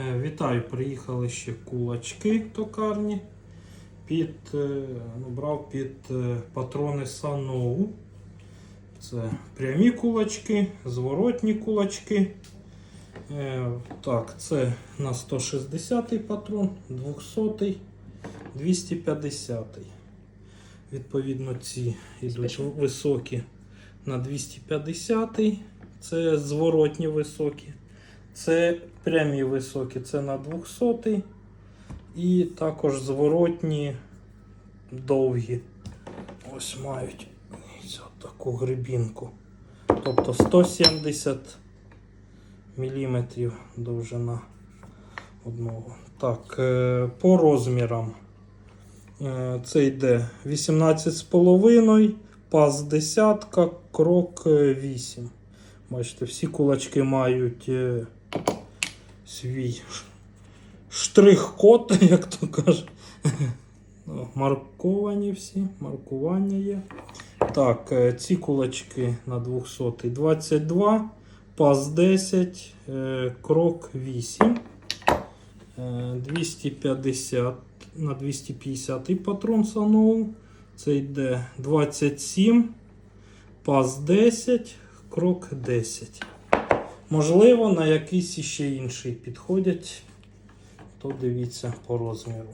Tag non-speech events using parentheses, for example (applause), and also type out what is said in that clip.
Е, Вітаю, приїхали ще кулачки токарні. Під, е, ну, брав під е, патрони Sanoу. Це прямі кулачки, зворотні кулачки. Так, це на 160 патрон, 200, 250. Відповідно, ці йдуть високі на 250. Це зворотні високі. Це прямі високі, це на 200 і також зворотні довгі. Ось мають ось таку грибінку. Тобто 170 мм довжина одного. Так, е, по розмірам. Е, Це йде 18,5, паз десятка, крок е, 8. Бачите, всі кулачки мають е, свій штрих-код, (laughs) як то кажуть. Ну, Марковані всі, маркування є. Так, е, ці кулачки на 200 22, паз 10, е, крок 8, е, 250 на 250 патрон Sanoу. Це йде 27, паз 10, крок 10. Можливо, на якийсь іще інший підходять, то дивіться по розміру.